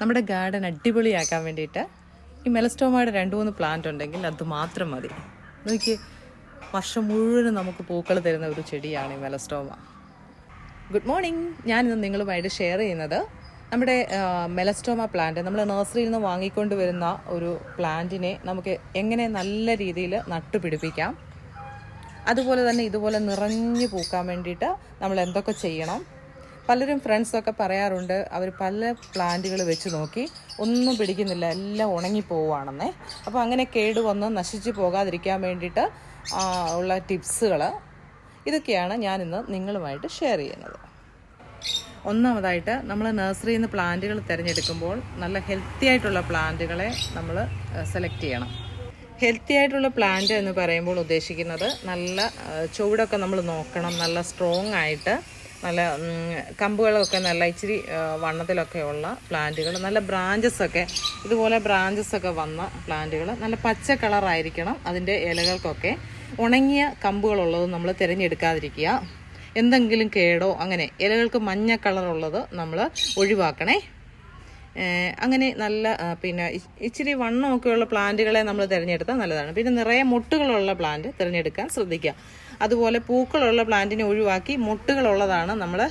നമ്മുടെ ഗാർഡൻ അടിപൊളിയാക്കാൻ വേണ്ടിയിട്ട് ഈ മെലസ്റ്റോമയുടെ രണ്ട് മൂന്ന് പ്ലാന്റ് ഉണ്ടെങ്കിൽ അത് മാത്രം മതി. നോക്കി വർഷം മുഴുവനും നമുക്ക് പൂക്കൾ തരുന്ന ഒരു ചെടിയാണ് ഈ മെലസ്റ്റോമ. ഗുഡ് മോർണിംഗ് ഞാനിന്ന് നിങ്ങളുമായിട്ട് ഷെയർ ചെയ്യുന്നത് നമ്മുടെ മെലസ്റ്റോമ പ്ലാന്റ് നമ്മൾ നഴ്സറിയിൽ നിന്ന് വാങ്ങിക്കൊണ്ട് വരുന്ന ഒരു പ്ലാന്റിനെ നമുക്ക് എങ്ങനെ നല്ല രീതിയിൽ നട്ടുപിടിപ്പിക്കാം. അതുപോലെ തന്നെ ഇതുപോലെ നിറഞ്ഞു പൂക്കാൻ വേണ്ടിയിട്ട് നമ്മൾ എന്തൊക്കെ ചെയ്യണം പലരും ഫ്രണ്ട്സൊക്കെ പറയാറുണ്ട് അവർ പല പ്ലാന്റുകൾ വെച്ച് നോക്കി ഒന്നും പിടിക്കുന്നില്ല എല്ലാം ഉണങ്ങിപ്പോവുകയാണെന്നേ അപ്പോൾ അങ്ങനെ കേട് വന്ന് നശിച്ചു പോകാതിരിക്കാൻ വേണ്ടിയിട്ട് ഉള്ള ടിപ്സുകൾ ഇതൊക്കെയാണ് ഞാനിന്ന് നിങ്ങളുമായിട്ട് ഷെയർ ചെയ്യുന്നത്. ഒന്നാമതായിട്ട് നമ്മൾ നഴ്സറിയിൽ നിന്ന് പ്ലാന്റുകൾ തിരഞ്ഞെടുക്കുമ്പോൾ നല്ല ഹെൽത്തി ആയിട്ടുള്ള പ്ലാന്റുകളെ നമ്മൾ സെലക്ട് ചെയ്യണം. ഹെൽത്തി ആയിട്ടുള്ള പ്ലാന്റ് എന്ന് പറയുമ്പോൾ ഉദ്ദേശിക്കുന്നത് നല്ല ചുവടൊക്കെ നമ്മൾ നോക്കണം നല്ല സ്ട്രോങ് ആയിട്ട് നല്ല കമ്പുകളൊക്കെ നല്ല ഇച്ചിരി വണ്ണത്തിലൊക്കെ ഉള്ള പ്ലാന്റുകൾ. നല്ല ബ്രാഞ്ചസൊക്കെ ഇതുപോലെ ബ്രാഞ്ചസൊക്കെ വന്ന പ്ലാന്റുകൾ. നല്ല പച്ച കളറായിരിക്കണം അതിന്റെ ഇലകൾക്കൊക്കെ. ഉണങ്ങിയ കമ്പുകളുള്ളത് നമ്മൾ തിരഞ്ഞെടുക്കാതിരിക്കുക. എന്തെങ്കിലും കേടോ അങ്ങനെ ഇലകൾക്ക് മഞ്ഞ കളറുള്ളത് നമ്മൾ ഒഴിവാക്കണേ. അങ്ങനെ നല്ല പിന്നെ ഇച്ചിരി വണ്ണമൊക്കെയുള്ള പ്ലാന്റുകളെ നമ്മൾ തിരഞ്ഞെടുത്താൽ നല്ലതാണ്. പിന്നെ നിറയെ മുട്ടുകളുള്ള പ്ലാന്റ് തിരഞ്ഞെടുക്കാൻ ശ്രദ്ധിക്കുക. അതുപോലെ പൂക്കളുള്ള പ്ലാന്റിനെ ഒഴിവാക്കി മുട്ടുകളുള്ളതാണ് നമ്മൾ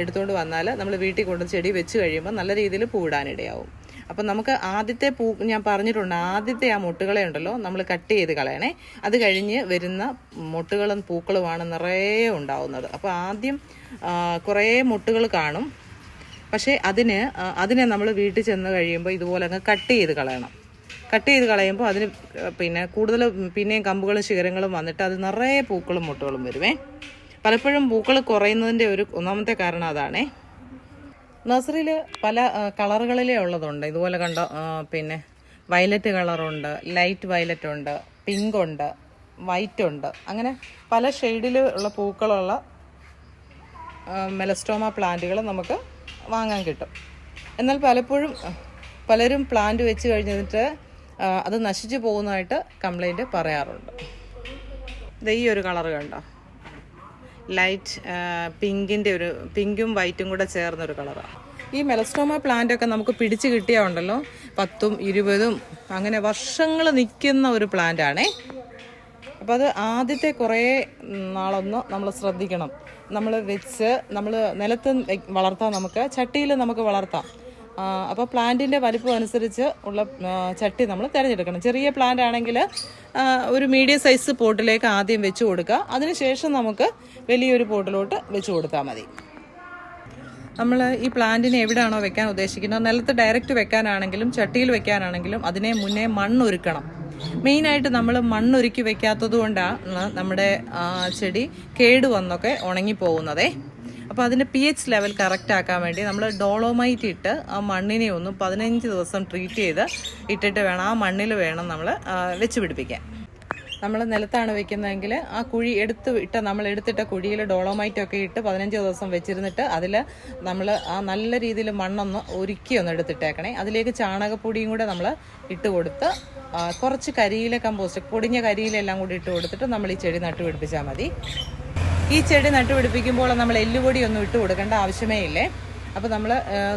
എടുത്തുകൊണ്ട് വന്നാൽ. നമ്മൾ വീട്ടിൽ കൊണ്ട് ചെടി വെച്ച് കഴിയുമ്പോൾ നല്ല രീതിയിൽ പൂവിടാനിടയാവും. അപ്പം നമുക്ക് ആദ്യത്തെ പൂ ഞാൻ പറഞ്ഞിട്ടുണ്ട് ആദ്യത്തെ ആ മുട്ടുകളെ ഉണ്ടല്ലോ നമ്മൾ കട്ട് ചെയ്ത് കളയണേ. അത് കഴിഞ്ഞ് വരുന്ന മുട്ടുകളും പൂക്കളുമാണ് നിറയെ ഉണ്ടാവുന്നത്. അപ്പോൾ ആദ്യം കുറേ മുട്ടുകൾ കാണും. പക്ഷേ അതിന് അതിനെ നമ്മൾ വീട്ടിൽ ചെന്ന് കഴിയുമ്പോൾ ഇതുപോലെ അങ്ങ് കട്ട് ചെയ്ത് കളയണം. കട്ട് ചെയ്ത് കളയുമ്പോൾ അതിന് പിന്നെ കൂടുതൽ പിന്നെയും കമ്പുകളും ശിഖരങ്ങളും വന്നിട്ട് അത് നിറയെ പൂക്കളും മുട്ടുകളും വരുമേ പലപ്പോഴും പൂക്കൾ കുറയുന്നതിന്റെ ഒരു ഒന്നാമത്തെ കാരണം അതാണേ. നഴ്സറിയിൽ പല കളറുകളിലേ ഉള്ളതുണ്ട്. ഇതുപോലെ കണ്ട പിന്നെ വയലറ്റ് കളറുണ്ട് ലൈറ്റ് വയലറ്റ് ഉണ്ട് പിങ്ക് ഉണ്ട് വൈറ്റ് ഉണ്ട്. അങ്ങനെ പല ഷെയ്ഡിൽ ഉള്ള പൂക്കളുള്ള മെലസ്റ്റോമ പ്ലാന്റുകൾ നമുക്ക് വാങ്ങാൻ കിട്ടും. എന്നാൽ പലപ്പോഴും പലരും പ്ലാന്റ് വെച്ച് കഴിഞ്ഞിട്ട് അത് നശിച്ചു പോകുന്നതായിട്ട് കംപ്ലൈന്റ് പറയാറുണ്ട്. ഇത് ഈ ഒരു കളർ കണ്ടോ? ലൈറ്റ് പിങ്കിന്റെ ഒരു പിങ്കും വൈറ്റും കൂടെ ചേർന്നൊരു കളറാണ് ഈ മെലസ്റ്റോമ പ്ലാന്റ് ഒക്കെ നമുക്ക് പിടിച്ച് കിട്ടിയാൽ ഉണ്ടല്ലോ. പത്തും ഇരുപതും അങ്ങനെ വർഷങ്ങൾ നിൽക്കുന്ന ഒരു പ്ലാന്റ് ആണേ. അപ്പോൾ അത് ആദ്യത്തെ കുറേ നാളൊന്ന് നമ്മൾ ശ്രദ്ധിക്കണം. നമ്മൾ വെച്ച് നമ്മൾ നിലത്ത് വളർത്താം നമുക്ക്. ചട്ടിയിൽ നമുക്ക് വളർത്താം. അപ്പോൾ പ്ലാന്റിന്റെ വലിപ്പം അനുസരിച്ച് ഉള്ള ചട്ടി നമ്മൾ തിരഞ്ഞെടുക്കണം. ചെറിയ പ്ലാന്റ് ആണെങ്കിൽ ഒരു മീഡിയം സൈസ് പോട്ടിലേക്ക് ആദ്യം വെച്ച് കൊടുക്കുക. അതിനുശേഷം നമുക്ക് വലിയൊരു പോട്ടിലോട്ട് വെച്ച് കൊടുത്താൽ മതി. നമ്മൾ ഈ പ്ലാന്റിനെ എവിടെയാണോ വെക്കാൻ ഉദ്ദേശിക്കുന്നത്? നിലത്ത് ഡയറക്റ്റ് വെക്കാനാണെങ്കിലും ചട്ടിയിൽ വെക്കാനാണെങ്കിലും അതിനെ മുന്നേ മണ്ണൊരുക്കണം. മെയിനായിട്ട് നമ്മൾ മണ്ണൊരുക്കി വെക്കാത്തത് കൊണ്ടാണ് നമ്മുടെ ചെടി കേടുവന്നൊക്കെ ഉണങ്ങിപ്പോകുന്നതേ. അപ്പോൾ അതിന്റെ പി എച്ച് ലെവൽ കറക്റ്റ് ആക്കാൻ വേണ്ടി നമ്മൾ ഡോളോമൈറ്റ് ഇട്ട് ആ മണ്ണിനെ ഒന്ന് പതിനഞ്ച് ദിവസം ട്രീറ്റ് ചെയ്ത് ഇട്ടിട്ട് വേണം ആ മണ്ണിൽ വേണം നമ്മൾ വെച്ച് പിടിപ്പിക്കാൻ. നമ്മൾ നിലത്താണ് വെക്കുന്നതെങ്കിൽ ആ കുഴി എടുത്ത് ഇട്ട നമ്മൾ എടുത്തിട്ട കുഴിയിൽ ഡോളോമൈറ്റ് ഒക്കെ ഇട്ട് പതിനഞ്ച് ദിവസം വെച്ചിരുന്നിട്ട് അതിൽ നമ്മൾ ആ നല്ല രീതിയിൽ മണ്ണൊന്ന് ഒരുക്കി ഒന്ന് എടുത്തിട്ടേക്കണേ. അതിലേക്ക് ചാണകപ്പൊടിയും കൂടെ നമ്മൾ ഇട്ട് കൊടുത്ത് കുറച്ച് കരിയില കമ്പോസ്റ്റ് പൊടിഞ്ഞ കരിയിലെല്ലാം കൂടി ഇട്ട് കൊടുത്തിട്ട് നമ്മൾ ഈ ചെടി നട്ടുപിടിപ്പിച്ചാൽ മതി. ഈ ചെടി നട്ടുപിടിപ്പിക്കുമ്പോൾ നമ്മൾ എല്ലുപൊടി ഒന്നും ഇട്ട് കൊടുക്കേണ്ട ആവശ്യമേ ഇല്ലേ? അപ്പോൾ നമ്മൾ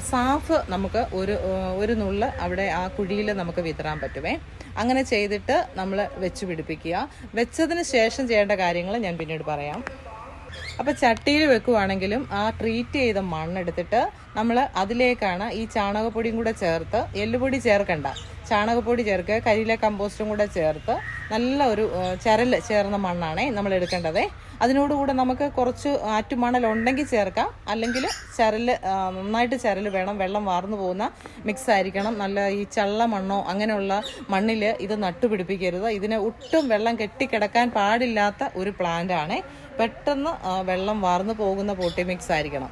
സാഫ് നമുക്ക് ഒരു ഒരു നുള്ള് അവിടെ ആ കുഴിയിൽ നമുക്ക് വിതറാൻ പറ്റുമേ. അങ്ങനെ ചെയ്തിട്ട് നമ്മൾ വെച്ച് പിടിപ്പിക്കുക. വെച്ചതിന് ശേഷം ചെയ്യേണ്ട കാര്യങ്ങൾ ഞാൻ പിന്നീട് പറയാം. അപ്പോൾ ചട്ടിയിൽ വെക്കുവാണെങ്കിലും ആ ട്രീറ്റ് ചെയ്ത മണ്ണെടുത്തിട്ട് നമ്മൾ അതിലേക്കാണ് ഈ ചാണകപ്പൊടിയും കൂടെ ചേർത്ത് എല്ലുപൊടി ചേർക്കണ്ട. ചാണകപ്പൊടി ചേർക്കുക കരിയിലെ കമ്പോസ്റ്റും കൂടെ ചേർത്ത് നല്ല ഒരു ചരൽ ചേർന്ന മണ്ണാണേ നമ്മൾ എടുക്കേണ്ടത്. അതിനോടുകൂടെ നമുക്ക് കുറച്ച് ആറ്റുമണൽ ഉണ്ടെങ്കിൽ ചേർക്കാം. അല്ലെങ്കിൽ ചരൽ നന്നായിട്ട് ചരൽ വേണം വെള്ളം വാർന്നു പോകുന്ന മിക്സ് ആയിരിക്കണം. നല്ല ഈ ചള്ള മണ്ണോ അങ്ങനെയുള്ള മണ്ണിൽ ഇത് നട്ടുപിടിപ്പിക്കരുത്. ഇതിന് ഒട്ടും വെള്ളം കെട്ടിക്കിടക്കാൻ പാടില്ലാത്ത ഒരു പ്ലാന്റ് ആണ്. പെട്ടെന്ന് വെള്ളം വാർന്നു പോകുന്ന പൊട്ടി മിക്സ് ആയിരിക്കണം.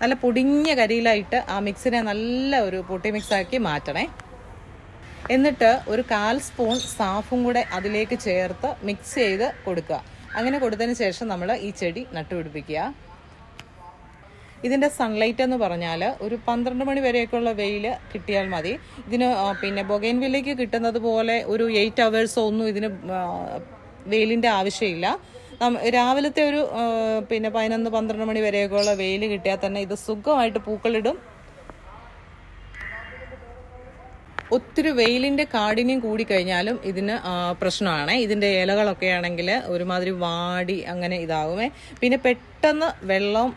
നല്ല പൊടിഞ്ഞ കരിയിലായിട്ട് ആ മിക്സിനെ നല്ല ഒരു പൊട്ടി മിക്സ് ആക്കി മാറ്റണേ. എന്നിട്ട് ഒരു കാൽ സ്പൂൺ സാഫും കൂടെ അതിലേക്ക് ചേർത്ത് മിക്സ് ചെയ്ത് കൊടുക്കുക. അങ്ങനെ കൊടുത്തതിന് ശേഷം നമ്മൾ ഈ ചെടി നട്ടുപിടിപ്പിക്കുക ഇതിന്റെ സൺലൈറ്റ് എന്ന് പറഞ്ഞാൽ ഒരു പന്ത്രണ്ട് മണി വരെയൊക്കെയുള്ള വെയിൽ കിട്ടിയാൽ മതി. ഇതിന് പിന്നെ ബൊഗൈൻവില്ലേക്ക് കിട്ടുന്നത് പോലെ ഒരു എയ്റ്റ് അവേഴ്സോ ഒന്നും ഇതിന് വെയിലിന്റെ ആവശ്യമില്ല. രാവിലത്തെ ഒരു പിന്നെ പതിനൊന്ന് പന്ത്രണ്ട് മണി വരെയൊക്കെയുള്ള വെയിൽ കിട്ടിയാൽ തന്നെ ഇത് സുഖമായിട്ട് പൂക്കളിടും. ഒത്തിരി വെയിലിന്റെ കാഠിന്യം കൂടിക്കഴിഞ്ഞാലും ഇതിന് പ്രശ്നമാണ്. ഇതിന്റെ ഇലകളൊക്കെ ആണെങ്കിൽ ഒരുമാതിരി വാടി അങ്ങനെ ഇതാവുമേ. പിന്നെ പെട്ടെന്ന് വെള്ളം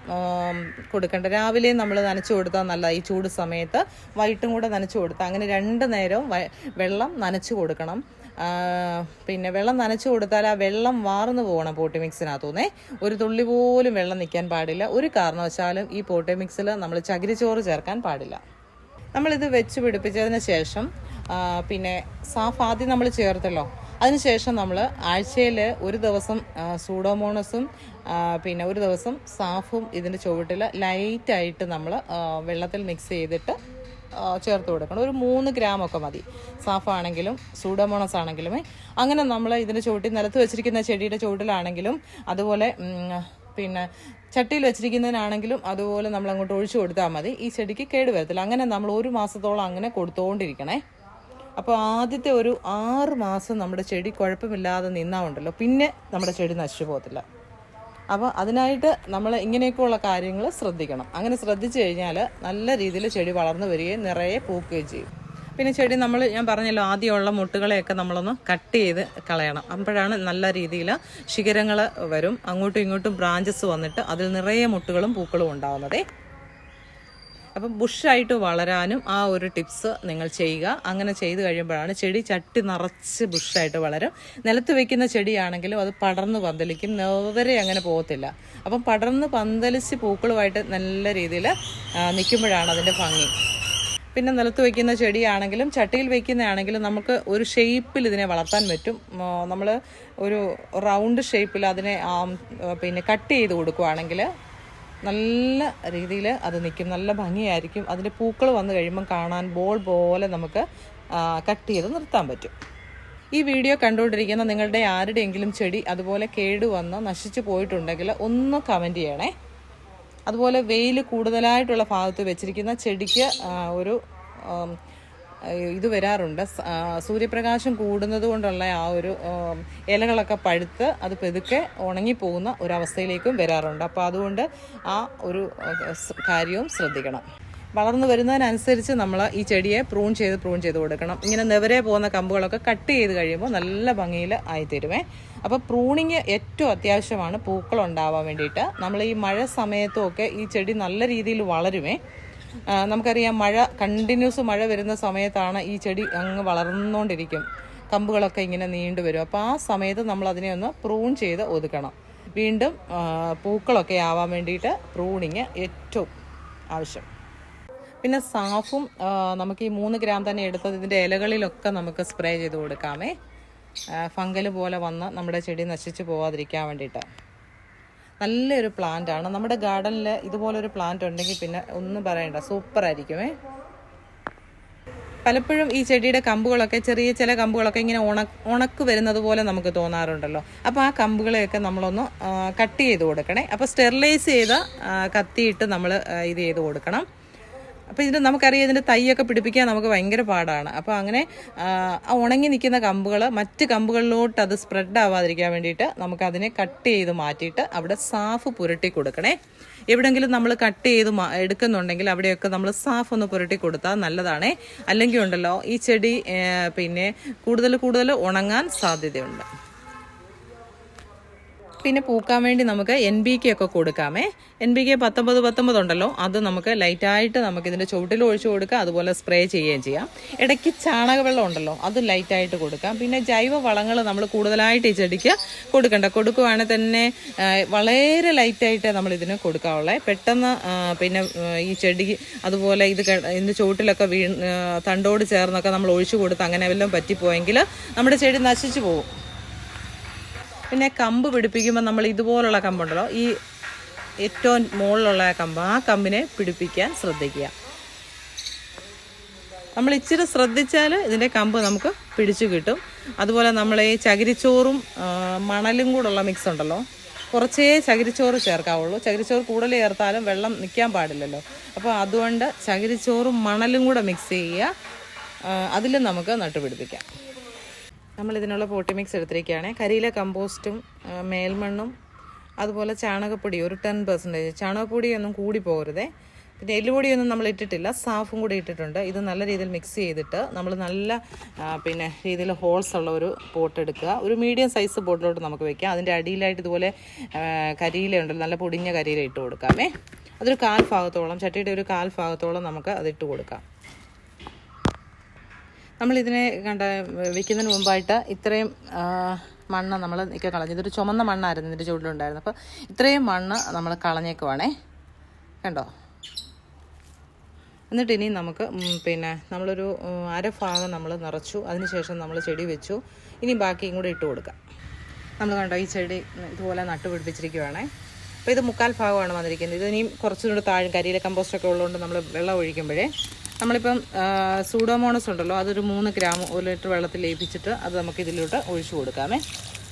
കൊടുക്കണ്ട. രാവിലെ നമ്മൾ നനച്ചു കൊടുത്താൽ നല്ല ഈ ചൂട് സമയത്ത് വൈകിട്ടും കൂടെ നനച്ചു കൊടുത്താൽ അങ്ങനെ രണ്ട് നേരവും വെള്ളം നനച്ചു കൊടുക്കണം. പിന്നെ വെള്ളം നനച്ചു കൊടുത്താൽ ആ വെള്ളം വാർന്നു പോകണം പോട്ടി മിക്സിനകത്തുനിന്നേ. ഒരു തുള്ളി പോലും വെള്ളം നിൽക്കാൻ പാടില്ല. ഒരു കാരണവശാലും ഈ പോട്ടി മിക്സിൽ നമ്മൾ ചകിരിച്ചോറ് ചേർക്കാൻ പാടില്ല. നമ്മളിത് വെച്ച് പിടിപ്പിച്ചതിന് ശേഷം പിന്നെ സാഫ് ആദ്യം നമ്മൾ ചേർത്തല്ലോ. അതിനുശേഷം നമ്മൾ ആഴ്ചയിൽ ഒരു ദിവസം സൂഡോമോണസും പിന്നെ ഒരു ദിവസം സാഫും ഇതിന്റെ ചുവട്ടിൽ ലൈറ്റായിട്ട് നമ്മൾ വെള്ളത്തിൽ മിക്സ് ചെയ്തിട്ട് ചേർത്ത് കൊടുക്കണം. ഒരു മൂന്ന് ഗ്രാമൊക്കെ മതി. സാഫാണെങ്കിലും സൂഡോമോണസ് ആണെങ്കിലും. അങ്ങനെ നമ്മൾ ഇതിന്റെ ചുവട്ടിൽ നിലത്ത് വെച്ചിരിക്കുന്ന ചെടിയുടെ ചുവട്ടിലാണെങ്കിലും അതുപോലെ പിന്നെ ചട്ടിയിൽ വെച്ചിരിക്കുന്നതിനാണെങ്കിലും അതുപോലെ നമ്മൾ അങ്ങോട്ട് ഒഴിച്ചു കൊടുത്താൽ മതി. ഈ ചെടിക്ക് കേട് വരത്തില്ല. അങ്ങനെ നമ്മൾ ഒരു മാസത്തോളം അങ്ങനെ കൊടുത്തുകൊണ്ടിരിക്കണേ അപ്പോൾ ആദ്യത്തെ ഒരു ആറ് മാസം നമ്മുടെ ചെടി കുഴപ്പമില്ലാതെ നിന്നാൽ ഉണ്ടല്ലോ. പിന്നെ നമ്മുടെ ചെടി നശിച്ചു പോകത്തില്ല. അപ്പോൾ അതിനായിട്ട് നമ്മൾ ഇങ്ങനെയൊക്കെയുള്ള കാര്യങ്ങൾ ശ്രദ്ധിക്കണം. അങ്ങനെ ശ്രദ്ധിച്ചു കഴിഞ്ഞാൽ നല്ല രീതിയിൽ ചെടി വളർന്നു വരികയും നിറയെ പൂക്കുകയും ചെയ്യും. പിന്നെ ചെടി നമ്മൾ ഞാൻ പറഞ്ഞല്ലോ ആദ്യമുള്ള മുട്ടുകളെയൊക്കെ നമ്മളൊന്ന് കട്ട് ചെയ്ത് കളയണം. അപ്പോഴാണ് നല്ല രീതിയിൽ ശിഖരങ്ങൾ വരും. അങ്ങോട്ടും ഇങ്ങോട്ടും ബ്രാഞ്ചസ് വന്നിട്ട് അതിൽ നിറയെ മുട്ടുകളും പൂക്കളും ഉണ്ടാവുന്നതേ അപ്പം ബുഷായിട്ട് വളരാനും ആ ഒരു ടിപ്സ് നിങ്ങൾ ചെയ്യുക. അങ്ങനെ ചെയ്ത് കഴിയുമ്പോഴാണ് ചെടി ചട്ടി നിറച്ച് ബുഷായിട്ട് വളരും. നിലത്ത് വെക്കുന്ന ചെടിയാണെങ്കിലും അത് പടർന്ന് പന്തലിക്കും. നേവരെ അങ്ങനെ പോകത്തില്ല. അപ്പം പടർന്ന് പന്തലിച്ച് പൂക്കളുമായിട്ട് നല്ല രീതിയിൽ നിൽക്കുമ്പോഴാണ് അതിന്റെ ഭംഗി. പിന്നെ നിലത്ത് വയ്ക്കുന്ന ചെടിയാണെങ്കിലും ചട്ടിയിൽ വയ്ക്കുന്നതാണെങ്കിലും നമുക്ക് ഒരു ഷേപ്പിൽ ഇതിനെ വളർത്താൻ പറ്റും. നമ്മൾ ഒരു റൗണ്ട് ഷേപ്പിൽ അതിനെ പിന്നെ കട്ട് ചെയ്ത് കൊടുക്കുവാണെങ്കിൽ നല്ല രീതിയിൽ അത് നിൽക്കും നല്ല ഭംഗിയായിരിക്കും. അതിന്റെ പൂക്കൾ വന്നു കഴിയുമ്പം കാണാൻ ബോൾ പോലെ നമുക്ക് കട്ട് ചെയ്ത് നിർത്താൻ പറ്റും. ഈ വീഡിയോ കണ്ടുകൊണ്ടിരിക്കുന്ന നിങ്ങളുടെ ആരുടെയെങ്കിലും ചെടി അതുപോലെ കേടുവന്ന് നശിച്ചു പോയിട്ടുണ്ടെങ്കിൽ ഒന്ന് കമന്റ് ചെയ്യണേ. അതുപോലെ വെയിൽ കൂടുതലായിട്ടുള്ള ഭാഗത്ത് വെച്ചിരിക്കുന്ന ചെടിക്ക് ഒരു ഇത് വരാറുണ്ട്. സൂര്യപ്രകാശം കൂടുന്നത് കൊണ്ടുള്ള ആ ഒരു ഇലകളൊക്കെ പഴുത്ത് അത് പെതുക്കെ ഉണങ്ങിപ്പോകുന്ന ഒരവസ്ഥയിലേക്കും വരാറുണ്ട്. അപ്പോൾ അതുകൊണ്ട് ആ ഒരു കാര്യവും ശ്രദ്ധിക്കണം. വളർന്നു വരുന്നതിനനുസരിച്ച് നമ്മൾ ഈ ചെടിയെ പ്രൂൺ ചെയ്ത് പ്രൂൺ ചെയ്ത് കൊടുക്കണം. ഇങ്ങനെ നെവരെ പോകുന്ന കമ്പുകളൊക്കെ കട്ട് ചെയ്ത് കഴിയുമ്പോൾ നല്ല ഭംഗിയിൽ ആയിത്തരുമേ അപ്പോൾ പ്രൂണിങ് ഏറ്റവും അത്യാവശ്യമാണ്. പൂക്കൾ ഉണ്ടാവാൻ വേണ്ടിയിട്ട്. നമ്മൾ ഈ മഴ സമയത്തും ഒക്കെ ഈ ചെടി നല്ല രീതിയിൽ വളരുമേ നമുക്കറിയാം മഴ കണ്ടിന്യൂസ് മഴ വരുന്ന സമയത്താണ് ഈ ചെടി അങ്ങ് വളർന്നുകൊണ്ടിരിക്കും. കമ്പുകളൊക്കെ ഇങ്ങനെ നീണ്ടു വരും. അപ്പോൾ ആ സമയത്ത് നമ്മൾ അതിനെ ഒന്ന് പ്രൂൺ ചെയ്ത് ഒതുക്കണം. വീണ്ടും പൂക്കളൊക്കെ ആവാൻ വേണ്ടിയിട്ട് പ്രൂണിങ് ഏറ്റവും ആവശ്യം. പിന്നെ സാഫും നമുക്ക് ഈ മൂന്ന് ഗ്രാം തന്നെ എടുത്തത് ഇതിന്റെ ഇലകളിലൊക്കെ നമുക്ക് സ്പ്രേ ചെയ്ത് കൊടുക്കാമേ. ഫംഗൽ പോലെ വന്ന് നമ്മുടെ ചെടി നശിച്ചു പോവാതിരിക്കാൻ വേണ്ടിയിട്ട്. നല്ലൊരു പ്ലാന്റ് ആണ്. നമ്മുടെ ഗാർഡനിൽ ഇതുപോലൊരു പ്ലാന്റ് ഉണ്ടെങ്കിൽ പിന്നെ ഒന്നും പറയണ്ട. സൂപ്പർ ആയിരിക്കുമേ. പലപ്പോഴും ഈ ചെടിയുടെ കമ്പുകളൊക്കെ ചെറിയ ചില കമ്പുകളൊക്കെ ഇങ്ങനെ ഉണ ഉണക്ക് വരുന്നത് പോലെ നമുക്ക് തോന്നാറുണ്ടല്ലോ. അപ്പോൾ ആ കമ്പുകളെയൊക്കെ നമ്മളൊന്ന് കട്ട് ചെയ്ത് കൊടുക്കണേ. അപ്പോൾ സ്റ്റെറിലൈസ് ചെയ്ത കത്തിയിട്ട് നമ്മൾ ഇത് ചെയ്ത് കൊടുക്കണം. അപ്പോൾ ഇതിന് നമുക്കറിയാം ഇതിന്റെ തൈയൊക്കെ പിടിപ്പിക്കാൻ നമുക്ക് ഭയങ്കര പാടാണ്. അപ്പോൾ അങ്ങനെ ഉണങ്ങി നിൽക്കുന്ന കമ്പുകൾ മറ്റ് കമ്പുകളിലോട്ട് അത് സ്പ്രെഡ് ആവാതിരിക്കാൻ വേണ്ടിയിട്ട് നമുക്കതിനെ കട്ട് ചെയ്ത് മാറ്റിയിട്ട് അവിടെ സാഫ് പുരട്ടി കൊടുക്കണേ. എവിടെങ്കിലും നമ്മൾ കട്ട് ചെയ്ത് എടുക്കുന്നുണ്ടെങ്കിൽ അവിടെയൊക്കെ നമ്മൾ സാഫ് ഒന്ന് പുരട്ടി കൊടുത്താൽ നല്ലതാണേ. അല്ലെങ്കിൽ ഉണ്ടല്ലോ ഈ ചെടി പിന്നെ കൂടുതൽ കൂടുതൽ ഉണങ്ങാൻ സാധ്യതയുണ്ട്. പിന്നെ പൂക്കാൻ വേണ്ടി നമുക്ക് എൻ ബി കെ ഒക്കെ കൊടുക്കാമേ. എൻ ബി കെ പത്തൊമ്പത് പത്തൊമ്പത് ഉണ്ടല്ലോ. അത് നമുക്ക് ലൈറ്റായിട്ട് നമുക്ക് ഇതിന്റെ ചുവട്ടിൽ ഒഴിച്ചു കൊടുക്കുക. അതുപോലെ സ്പ്രേ ചെയ്യുകയും ചെയ്യാം. ഇടയ്ക്ക് ചാണകവെള്ളം ഉണ്ടല്ലോ അത് ലൈറ്റായിട്ട് കൊടുക്കാം. പിന്നെ ജൈവ വളങ്ങൾ നമ്മൾ കൂടുതലായിട്ട് ഈ ചെടിക്ക് കൊടുക്കണ്ട. കൊടുക്കുവാണെങ്കിൽ തന്നെ വളരെ ലൈറ്റായിട്ട് നമ്മൾ ഇതിന് കൊടുക്കാവുള്ളേ. പെട്ടെന്ന് പിന്നെ ഈ ചെടി അതുപോലെ ഇത് ഇതിന്റെ ചുവട്ടിലൊക്കെ വീ തണ്ടോട് ചേർന്നൊക്കെ നമ്മൾ ഒഴിച്ചു കൊടുത്ത് അങ്ങനെ വല്ലതും പറ്റിപ്പോയെങ്കിൽ നമ്മുടെ ചെടി നശിച്ചു പോകും. പിന്നെ കമ്പ് പിടിപ്പിക്കുമ്പോൾ നമ്മൾ ഇതുപോലുള്ള കമ്പുണ്ടല്ലോ. ഈ ഏറ്റവും മുകളിലുള്ള കമ്പ് ആ കമ്പിനെ പിടിപ്പിക്കാൻ ശ്രദ്ധിക്കുക. നമ്മൾ ഇച്ചിരി ശ്രദ്ധിച്ചാൽ ഇതിന്റെ കമ്പ് നമുക്ക് പിടിച്ചു കിട്ടും. അതുപോലെ നമ്മൾ ഈ ചകിരിച്ചോറും മണലും കൂടെയുള്ള മിക്സ് ഉണ്ടല്ലോ. കുറച്ചേ ചകിരിച്ചോറ് ചേർക്കാവുള്ളൂ. ചകിരിച്ചോറ് കൂടുതൽ ചേർത്താലും വെള്ളം നിൽക്കാൻ പാടില്ലല്ലോ. അപ്പോൾ അതുകൊണ്ട് ചകിരിച്ചോറും മണലും കൂടെ മിക്സ് ചെയ്യുക. അതിൽ നമുക്ക് നട്ടുപിടിപ്പിക്കാം. നമ്മൾ ഇതിനുള്ള പോട്ടി മിക്സ് എടുത്തിരിക്കുകയാണ്. കരിയിലെ കമ്പോസ്റ്റും മേൽമണ്ണും അതുപോലെ ചാണകപ്പൊടി ഒരു ടെൻ പെർസെന്റേജ് ചാണകപ്പൊടി ഒന്നും കൂടി പോകരുതേ. പിന്നെ എല്ലുപൊടിയൊന്നും നമ്മൾ ഇട്ടിട്ടില്ല. സാഫും കൂടി ഇട്ടിട്ടുണ്ട്. ഇത് നല്ല രീതിയിൽ മിക്സ് ചെയ്തിട്ട് നമ്മൾ നല്ല പിന്നെ രീതിയിൽ ഹോൾസ് ഉള്ള ഒരു പോട്ട് എടുക്കുക. ഒരു മീഡിയം സൈസ് പോട്ടിലോട്ട് നമുക്ക് വെക്കാം. അതിന്റെ അടിയിലായിട്ട് ഇതുപോലെ കരിയില ഉണ്ടല്ലോ നല്ല പൊടിഞ്ഞ കരിയില ഇട്ട് കൊടുക്കാമേ അതൊരു കാൽ ഭാഗത്തോളം ചട്ടിയുടെ ഒരു കാൽ ഭാഗത്തോളം നമുക്ക് അതിട്ട് കൊടുക്കാം. നമ്മളിതിനെ കണ്ട വെക്കുന്നതിന് മുമ്പായിട്ട് ഇത്രയും മണ്ണ് നമ്മൾ ഒക്കെ കളഞ്ഞു. ഇതൊരു ചുമന്ന മണ്ണായിരുന്നു ഇതിന്റെ ചുവട്ടിലുണ്ടായിരുന്നു അപ്പോൾ ഇത്രയും മണ്ണ് നമ്മൾ കളഞ്ഞേക്കുവാണേ. കണ്ടോ? എന്നിട്ട് ഇനി നമുക്ക് പിന്നെ നമ്മളൊരു അര ഭാഗം നമ്മൾ നിറച്ചു. അതിനുശേഷം നമ്മൾ ചെടി വെച്ചു. ഇനി ബാക്കിയും കൂടെ ഇട്ട് കൊടുക്കാം. നമ്മൾ കണ്ടോ ഈ ചെടി ഇതുപോലെ നട്ടുപിടിപ്പിച്ചിരിക്കുവാണേ അപ്പോൾ ഇത് മുക്കാൽ ഭാഗമാണ് വന്നിരിക്കുന്നത്. ഇത് ഇനിയും കുറച്ചുകൂടെ താഴും കരിയിലെ കമ്പോസ്റ്റൊക്കെ ഉള്ളതുകൊണ്ട് നമ്മൾ വെള്ളം ഒഴിക്കുമ്പോഴേ നമ്മളിപ്പം സൂഡോമോണസ് ഉണ്ടല്ലോ അതൊരു മൂന്ന് ഗ്രാം ഒരു ലിറ്റർ വെള്ളത്തിൽ ലയിപ്പിച്ചിട്ട് അത് നമുക്ക് ഇതിലോട്ട് ഒഴിച്ചു കൊടുക്കാമേ.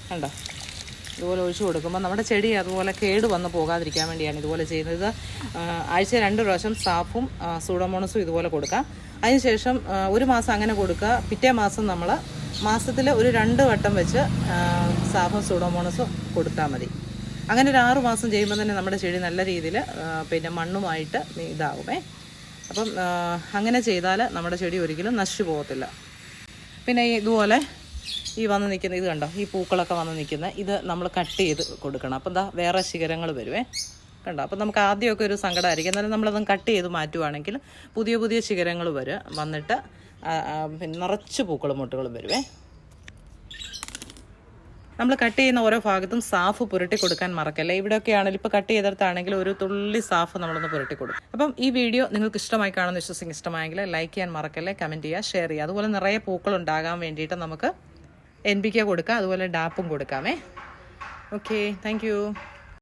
കണ്ടോ? ഇതുപോലെ ഒഴിച്ചു കൊടുക്കുമ്പോൾ നമ്മുടെ ചെടി അതുപോലെ കേട് വന്ന് പോകാതിരിക്കാൻ വേണ്ടിയാണ് ഇതുപോലെ ചെയ്യുന്നത്. ആഴ്ച രണ്ട് പ്രാവശ്യം സാഫും സൂഡോമോണസും ഇതുപോലെ കൊടുക്കാം. അതിനുശേഷം ഒരു മാസം അങ്ങനെ കൊടുക്കുക. പിറ്റേ മാസം നമ്മൾ മാസത്തിൽ ഒരു രണ്ട് വട്ടം വെച്ച് സാഫും സൂഡോമോണസും കൊടുത്താൽ മതി. അങ്ങനെ ഒരു ആറ് മാസം ചെയ്യുമ്പോൾ തന്നെ നമ്മുടെ ചെടി നല്ല രീതിയിൽ പിന്നെ മണ്ണുമായിട്ട് ഇതാകുമേ അപ്പം അങ്ങനെ ചെയ്താൽ നമ്മുടെ ചെടി ഒരിക്കലും നശിച്ചു പോകത്തില്ല. പിന്നെ ഇതുപോലെ ഈ വന്ന് നിൽക്കുന്ന ഇത് കണ്ടോ? ഈ പൂക്കളൊക്കെ വന്ന് നിൽക്കുന്ന ഇത് നമ്മൾ കട്ട് ചെയ്ത് കൊടുക്കണം. അപ്പം എന്താ വേറെ ശിഖരങ്ങൾ വരുവേ. കണ്ടോ? അപ്പം നമുക്ക് ആദ്യമൊക്കെ ഒരു സങ്കടമായിരിക്കും എന്നാലും നമ്മളതൊന്ന് കട്ട് ചെയ്ത് മാറ്റുവാണെങ്കിൽ പുതിയ പുതിയ ശിഖരങ്ങൾ വരും വന്നിട്ട് പിന്നെ നിറച്ച് പൂക്കളും മുട്ടുകളും വരുവേ. നമ്മൾ കട്ട് ചെയ്യുന്ന ഓരോ ഭാഗത്തും സാഫ് പുരട്ടി കൊടുക്കാൻ മറക്കല്ലേ? ഇവിടെയൊക്കെ ആണെങ്കിൽ ഇപ്പോൾ കട്ട് ചെയ്തിടത്താണെങ്കിൽ ഒരു തുള്ളി സാഫ് നമ്മളൊന്ന് പുരട്ടി കൊടുക്കും. അപ്പം ഈ വീഡിയോ നിങ്ങൾക്ക് ഇഷ്ടമായി കാണുന്ന വിശ്വസിക്കും ഇഷ്ടമായെങ്കിൽ ലൈക്ക് ചെയ്യാൻ മറക്കല്ലേ? കമന്റ് ചെയ്യുക ഷെയർ ചെയ്യുക. അതുപോലെ നിറയെ പൂക്കൾ ഉണ്ടാകാൻ വേണ്ടിയിട്ട് നമുക്ക് എൻ കൊടുക്കാം. അതുപോലെ ഡാപ്പും കൊടുക്കാമേ ഓക്കെ താങ്ക്